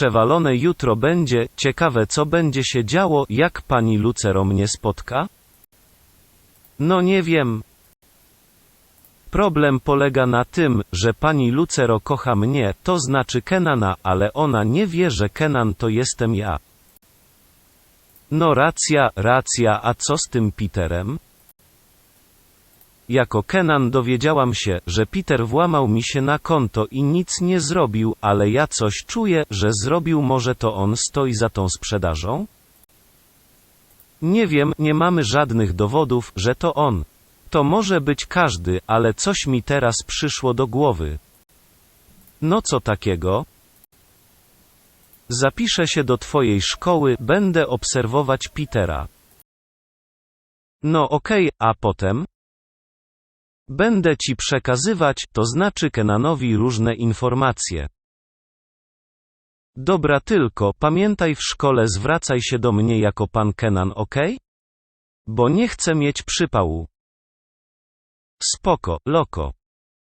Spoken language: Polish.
Przewalone jutro będzie, ciekawe co będzie się działo, jak pani Lucero mnie spotka? No nie wiem. Problem polega na tym, że pani Lucero kocha mnie, to znaczy Kenana, ale ona nie wie, że Kenan to jestem ja. No racja, racja, a co z tym Peterem? Jako Kenan dowiedziałam się, że Peter włamał mi się na konto i nic nie zrobił, ale ja coś czuję, że zrobił może to on stoi za tą sprzedażą? Nie wiem, nie mamy żadnych dowodów, że to on. To może być każdy, ale coś mi teraz przyszło do głowy. No co takiego? Zapiszę się do twojej szkoły, będę obserwować Petera. No okej, a potem? Będę ci przekazywać, to znaczy Kenanowi różne informacje. Dobra tylko, pamiętaj w szkole zwracaj się do mnie jako pan Kenan, ok? Bo nie chcę mieć przypału. Spoko, loko.